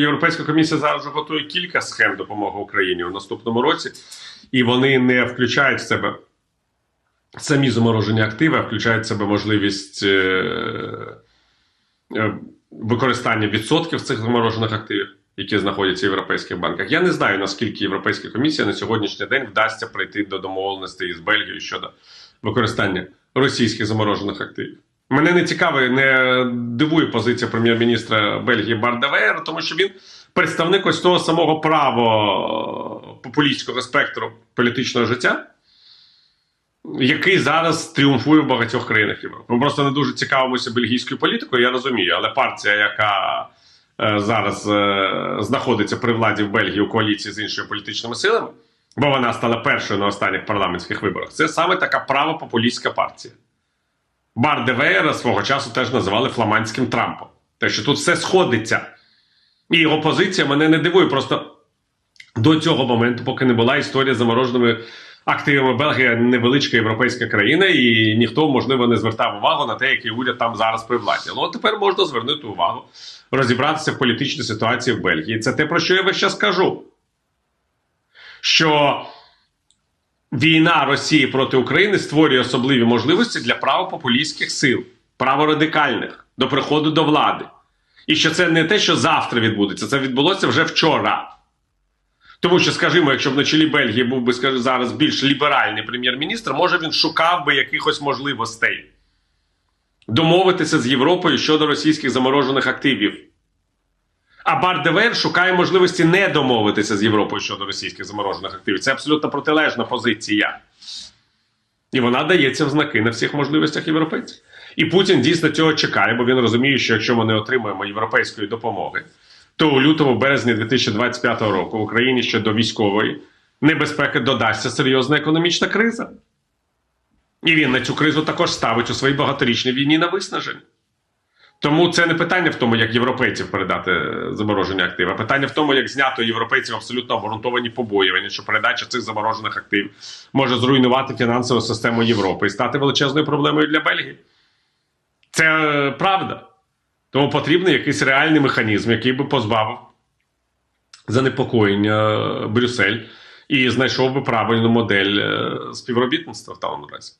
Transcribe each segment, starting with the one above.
Європейська комісія зараз готує кілька схем допомоги Україні у наступному році, і вони не включають в себе самі заморожені активи, а включають в себе можливість е, е, використання відсотків цих заморожених активів, які знаходяться в європейських банках. Я не знаю наскільки Європейська комісія на сьогоднішній день вдасться прийти до домовленостей із Бельгією щодо використання російських заморожених активів. Мене не цікавить, не дивує позиція прем'єр-міністра Бельгії Бардавеєра, тому що він представник ось того самого право популістського спектру політичного життя, який зараз тріумфує в багатьох країнах Європи. Ми просто не дуже цікавимося бельгійською політикою, я розумію, але партія, яка е, зараз е, знаходиться при владі в Бельгії у коаліції з іншими політичними силами, бо вона стала першою на останніх парламентських виборах, це саме така правопопулістська партія. Бар де Веєра свого часу теж називали фламандським Трампом. Те, що тут все сходиться. І його позиція мене не дивує. Просто до цього моменту, поки не була історія з замороженими активами Бельгія невеличка європейська країна, і ніхто, можливо, не звертав увагу на те, який уряд там зараз при владі. Ну, от тепер можна звернути увагу, розібратися в політичній ситуації в Бельгії. Це те, про що я весь час кажу. Що війна Росії проти України створює особливі можливості для правопопулістських сил, праворадикальних до приходу до влади. І що це не те, що завтра відбудеться, це відбулося вже вчора. Тому що, скажімо, якщо б на чолі Бельгії був би скажімо, зараз більш ліберальний прем'єр-міністр, може він шукав би якихось можливостей домовитися з Європою щодо російських заморожених активів. А Бардевер шукає можливості не домовитися з Європою щодо російських заморожених активів. Це абсолютно протилежна позиція. І вона дається в знаки на всіх можливостях європейців. І Путін дійсно цього чекає, бо він розуміє, що якщо ми не отримаємо європейської допомоги, то у лютому, березні 2025 року в Україні ще до військової небезпеки додасться серйозна економічна криза. І він на цю кризу також ставить у своїй багаторічній війні на виснаження. Тому це не питання в тому, як європейців передати е, заморожені активи, а питання в тому, як знято європейців абсолютно обґрунтовані побоювання, що передача цих заморожених активів може зруйнувати фінансову систему Європи і стати величезною проблемою для Бельгії. Це е, правда. Тому потрібен якийсь реальний механізм, який би позбавив занепокоєння е, Брюссель і знайшов би правильну модель співробітництва в даному разі.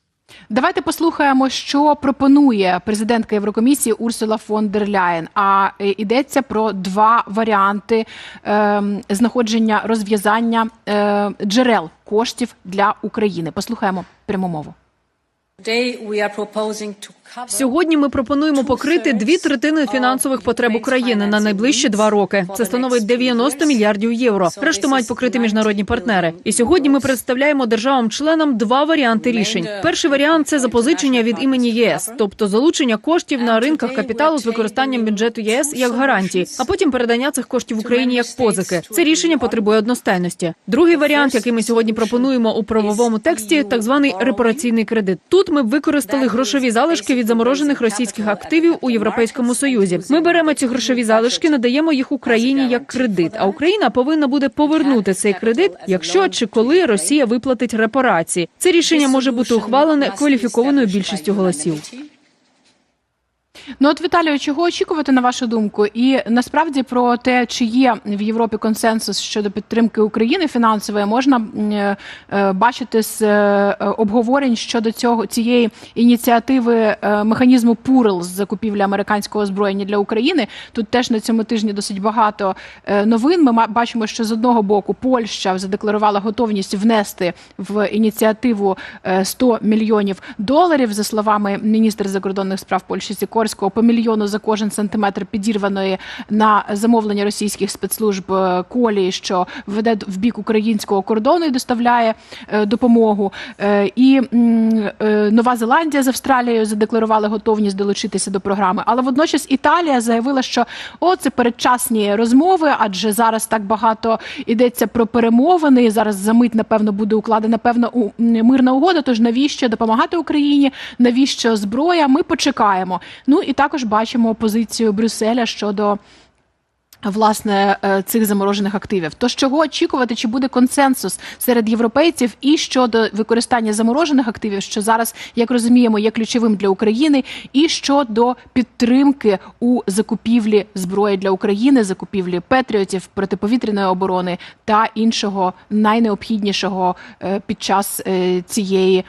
Давайте послухаємо, що пропонує президентка Єврокомісії Урсула фон дер Ляєн. А е, йдеться про два варіанти е, знаходження розв'язання е, джерел коштів для України. Послухаємо пряму мову. Today we are proposing to Сьогодні ми пропонуємо покрити дві третини фінансових потреб України на найближчі два роки. Це становить 90 мільярдів євро. Решту мають покрити міжнародні партнери. І сьогодні ми представляємо державам-членам два варіанти рішень. Перший варіант це запозичення від імені ЄС, тобто залучення коштів на ринках капіталу з використанням бюджету єС як гарантії, а потім передання цих коштів Україні як позики. Це рішення потребує одностайності. Другий варіант, який ми сьогодні пропонуємо у правовому тексті, так званий репараційний кредит. Тут ми б використали грошові залишки від заморожених російських активів у Європейському Союзі. Ми беремо ці грошові залишки, надаємо їх Україні як кредит. А Україна повинна буде повернути цей кредит, якщо чи коли Росія виплатить репарації. Це рішення може бути ухвалене кваліфікованою більшістю голосів. Ну от Віталію, чого очікувати на вашу думку? І насправді про те, чи є в Європі консенсус щодо підтримки України фінансової, можна е, е, бачити з е, обговорень щодо цього цієї ініціативи механізму ПУРЛ з закупівлі американського озброєння для України. Тут теж на цьому тижні досить багато новин. Ми бачимо, що з одного боку Польща задекларувала готовність внести в ініціативу е, 100 мільйонів доларів, за словами міністра закордонних справ Польщі Сікорського, по мільйону за кожен сантиметр підірваної на замовлення російських спецслужб е, колії, що веде в бік українського кордону і доставляє е, допомогу. Е, І Нова Зеландія з Австралією задекларували готовність долучитися до програми. Але водночас Італія заявила, що о, це передчасні розмови, адже зараз так багато йдеться про перемовини. Зараз за мить, напевно, буде укладена певна мирна угода. Тож навіщо допомагати Україні? Навіщо зброя? Ми почекаємо. Ну і також бачимо позицію Брюсселя щодо. Власне, е, цих заморожених активів, то чого очікувати, чи буде консенсус серед європейців і щодо використання заморожених активів, що зараз, як розуміємо, є ключовим для України, і щодо підтримки у закупівлі зброї для України, закупівлі патріотів, протиповітряної оборони та іншого найнеобхіднішого е, під час е, цієї.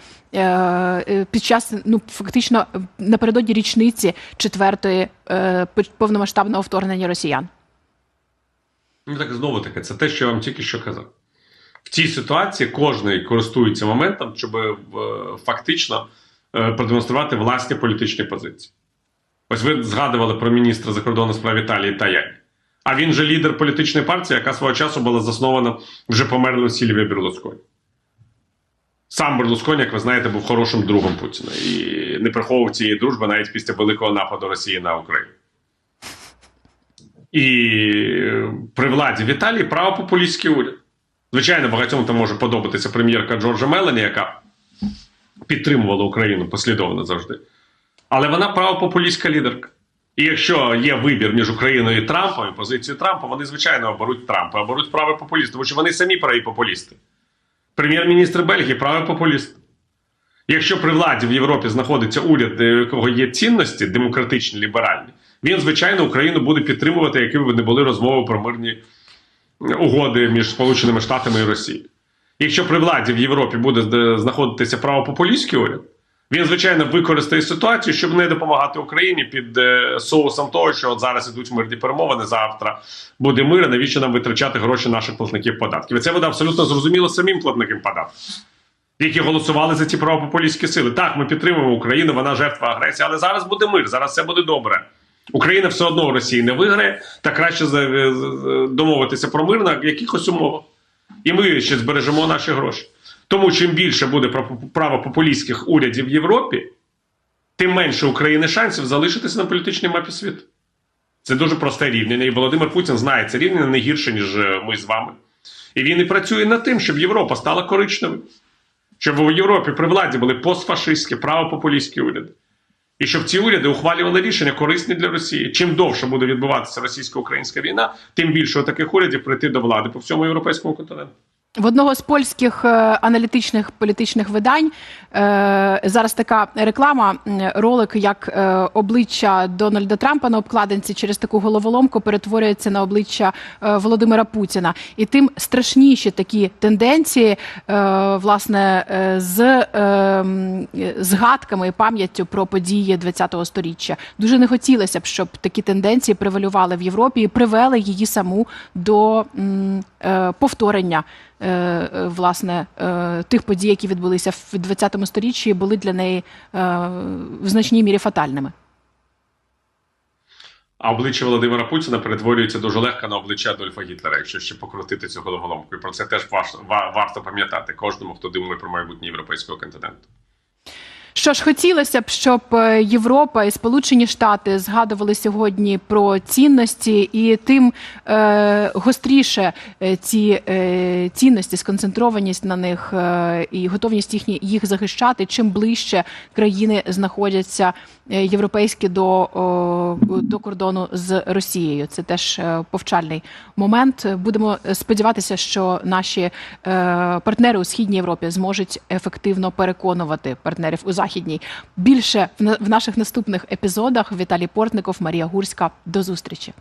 Під час ну фактично напередодні річниці четвертої повномасштабного вторгнення росіян. Ну так знову таки, це те, що я вам тільки що казав. В цій ситуації кожен користується моментом, щоб е, фактично е, продемонструвати власні політичні позиції. Ось ви згадували про міністра закордонних справ Італії Таяні. А він же лідер політичної партії, яка свого часу була заснована вже померлим Сільвіо Берлусконі. Сам Берлусконі, як ви знаєте, був хорошим другом Путіна і не приховував цієї дружби навіть після великого нападу Росії на Україну. І е, при владі в Італії правопопулістський уряд. Звичайно, багатьом там може подобатися прем'єрка Джорджа Мелані, яка підтримувала Україну послідовно завжди. Але вона правопопулістська лідерка. І якщо є вибір між Україною і Трампом, і позицією Трампа, вони, звичайно, оберуть Трампа, оберуть правий популіст, тому що вони самі праві популісти. Прем'єр-міністр Бельгії правий популіст. Якщо при владі в Європі знаходиться уряд, у якого є цінності демократичні, ліберальні, він, звичайно, Україну буде підтримувати, які б не були розмови про мирні угоди між Сполученими Штатами і Росією. Якщо при владі в Європі буде знаходитися правопопулістський уряд, він, звичайно, використає ситуацію, щоб не допомагати Україні під е, соусом того, що от зараз ідуть мирні перемовини, завтра буде мир, навіщо нам витрачати гроші наших платників податків? І це буде абсолютно зрозуміло самим платникам податків які голосували за ці правопопулістські сили. Так, ми підтримуємо Україну, вона жертва агресії, але зараз буде мир, зараз все буде добре. Україна все одно в Росії не виграє, та краще домовитися про мир на якихось умовах. І ми ще збережемо наші гроші. Тому чим більше буде право- правопопулістських урядів в Європі, тим менше України шансів залишитися на політичній мапі світу. Це дуже просте рівняння. І Володимир Путін знає це рівняння не гірше, ніж е, ми з вами. І він і працює над тим, щоб Європа стала коричневою щоб у Європі при владі були постфашистські, правопопулістські уряди. І щоб ці уряди ухвалювали рішення корисні для Росії. Чим довше буде відбуватися російсько-українська війна, тим більше таких урядів прийти до влади по всьому європейському континенту. В одного з польських е, аналітичних політичних видань е, зараз така реклама, ролик, як е, обличчя Дональда Трампа на обкладинці через таку головоломку перетворюється на обличчя е, Володимира Путіна. І тим страшніші такі тенденції, е, власне, е, з е, згадками і пам'яттю про події ХХ століття. Дуже не хотілося б, щоб такі тенденції превалювали в Європі і привели її саму до м, повторення. е, е, Власне, е, тих подій, які відбулися в 20 сторіччі, були для неї е, в значній мірі фатальними. А обличчя Володимира Путіна перетворюється дуже легко на обличчя Адольфа Гітлера, якщо ще покрутити цю головоломку. І про це теж ва- варто пам'ятати кожному, хто думає про майбутнє європейського континенту. Що ж хотілося б, щоб е, Європа і Сполучені Штати згадували сьогодні про цінності, і тим е, гостріше е, ці е, цінності, сконцентрованість на них е, і готовність їхні їх захищати, чим ближче країни знаходяться е, європейські до, о, до кордону з Росією. Це теж повчальний момент. Будемо сподіватися, що наші е, партнери у східній Європі зможуть ефективно переконувати партнерів у західній. Більше в на- в наших наступних епізодах. Віталій Портников, Марія Гурська. До зустрічі.